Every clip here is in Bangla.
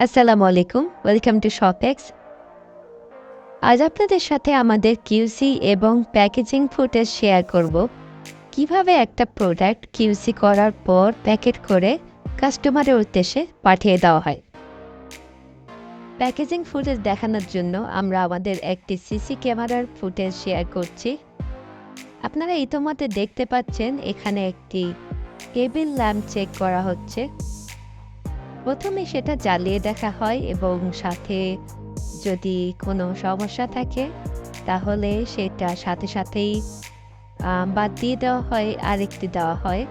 আসসালামু আলাইকুম ওয়েলকাম টু শপেক্স আজ আপনাদের সাথে আমাদের কিউসি এবং প্যাকেজিং ফুটেজ শেয়ার করব। কীভাবে একটা প্রোডাক্ট কিউসি করার পর প্যাকেট করে কাস্টমারের উদ্দেশ্যে পাঠিয়ে দেওয়া হয়। প্যাকেজিং ফুটেজ দেখানোর জন্য আমরা আমাদের একটি সিসি ক্যামেরার ফুটেজ শেয়ার করছি। আপনারা ইতোমধ্যে দেখতে পাচ্ছেন এখানে একটি টেবিল ল্যাম্প চেক করা হচ্ছে। প্রথমে সেটা জ্বালিয়ে দেখা হয় এবং সাথে যদি কোনো সমস্যা থাকে, তাহলে সেটা সাথে সাথেই বাদ দিয়ে দেওয়া হয়, আরেকটি দেওয়া হয়।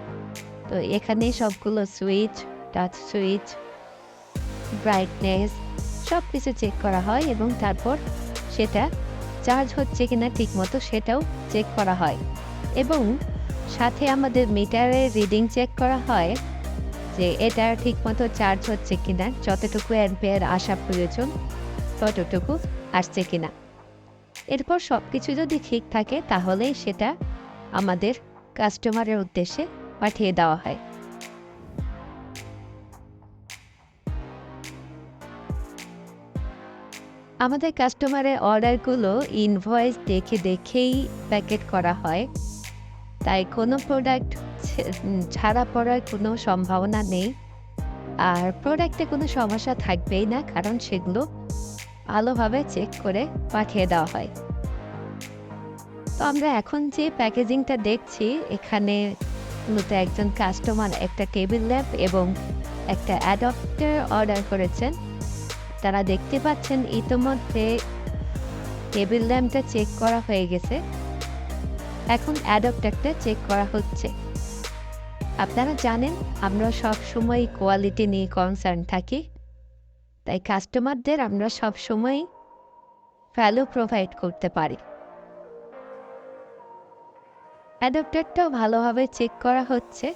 তো এখানে সবগুলো সুইচ, টাচ সুইচ, ব্রাইটনেস সব কিছু চেক করা হয় এবং তারপর সেটা চার্জ হচ্ছে কিনা ঠিকমতো সেটাও চেক করা হয়। এবং সাথে আমাদের মিটারের রিডিং চেক করা হয়। যে এটা ঠিকমতো চার্জ হচ্ছে কিনা, যতটুকু অ্যাম্পিয়ার আসা প্রয়োজন, ততটুকু আসছে কিনা। এরপর সব কিছু যদি ঠিক থাকে, তাহলে সেটা আমাদের কাস্টমারের উদ্দেশ্যে পাঠিয়ে দেওয়া হয়। আমাদের কাস্টমারের অর্ডারগুলো ইনভয়েস দেখে দেখেই প্যাকেট করা হয়। তাই কোনো প্রোডাক্ট ছাড়া পড়ার কোনো সম্ভাবনা নেই। আর প্রোডাক্টে কোনো সমস্যা থাকবেই না, কারণ সেগুলো ভালোভাবে চেক করে পাঠিয়ে দেওয়া হয়। তো আমরা এখন যে প্যাকেজিংটা দেখছি, এখানে মূলত একজন কাস্টমার একটা টেবিল ল্যাম্প এবং একটা অ্যাডপ্টার অর্ডার করেছেন। তারা দেখতে পাচ্ছেন, ইতোমধ্যে টেবিল ল্যাম্পটা চেক করা হয়ে গেছে। এখন অ্যাডপ্টারটা চেক করা হচ্ছে। আপনারা জানেন, আমরা সব সময় কোয়ালিটি নিয়ে কনসার্ন থাকি, তাই কাস্টমারদের আমরা সব সময় ভ্যালু প্রোভাইড করতে পারি। অ্যাডপ্টারটাও ভালোভাবে চেক করা হচ্ছে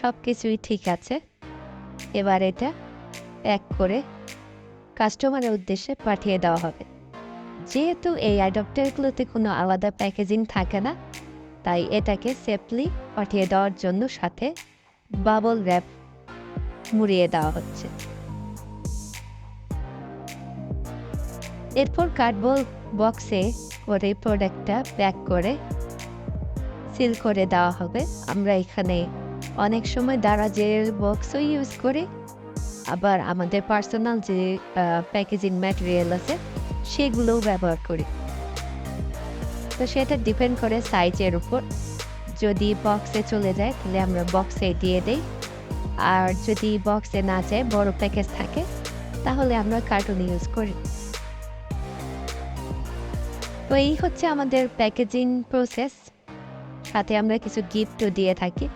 সব কিছুই ঠিক আছে। এবার এটা প্যাক করে কাস্টমারের উদ্দেশ্যে পাঠিয়ে দেওয়া হবে। যেহেতু এই অ্যাডপ্টারগুলোতে কোনো আলাদা প্যাকেজিং থাকে না তাই এটাকে সেফলি পাঠিয়ে দেওয়ার জন্য সাথে বাবল র্যাপ মুড়িয়ে দেওয়া হচ্ছে। এরপর কার্ডবোর্ড বক্সে করে প্রোডাক্টটা প্যাক করে সিল করে দেওয়া হবে। আমরা এখানে অনেক সময় দারাজের বক্সও ইউজ করি, আবার আমাদের পার্সোনাল যে প্যাকেজিং ম্যাটেরিয়াল আছে, সেগুলোও ব্যবহার করি। তো সেটা ডিপেন্ড করে সাইজের উপর। যদি বক্সে চলে যায়, তাহলে আমরা বক্সে দিয়ে দেই। আর যদি বক্সে না যায়, বড় প্যাকেজ থাকে, তাহলে আমরা কার্টুন ইউজ করি। তো এই হচ্ছে আমাদের প্যাকেজিং প্রসেস সাথে আমরা কিছু গিফটও দিয়ে থাকি।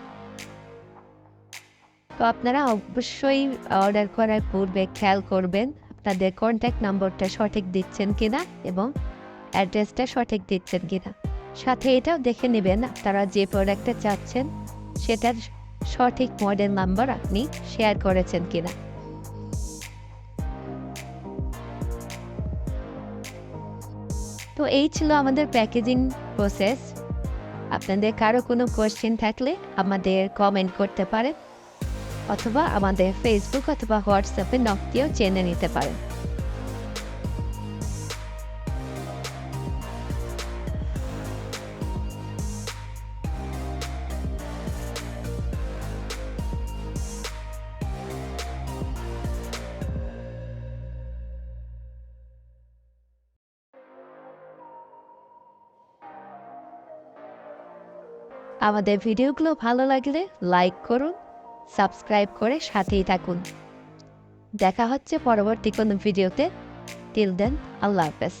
তো আপনারা অবশ্যই অর্ডার করার পূর্বে খেয়াল করবেন, আপনাদের কন্ট্যাক্ট নম্বরটা সঠিক দিচ্ছেন কিনা এবং অ্যাড্রেসটা সঠিক দিচ্ছেন কিনা। সাথে এটাও দেখে নেবেন আপনারা যে প্রোডাক্টটা চাচ্ছেন, সেটার সঠিক মডেল নাম্বার আপনি শেয়ার করেছেন কিনা। তো এই ছিল আমাদের প্যাকেজিং প্রসেস। আপনাদের কারও কোনো কোয়েশ্চেন থাকলে আমাদের কমেন্ট করতে পারেন, অথবা আমাদের ফেসবুক অথবা হোয়াটসঅ্যাপে নক দিয়েও চেনে নিতে পারেন। আমাদের ভিডিওগুলো ভালো লাগলে লাইক করুন সাবস্ক্রাইব করে সাথেই থাকুন। দেখা হচ্ছে পরবর্তী কোনো ভিডিওতে। টিল দেন আল্লাহ হাফেজ।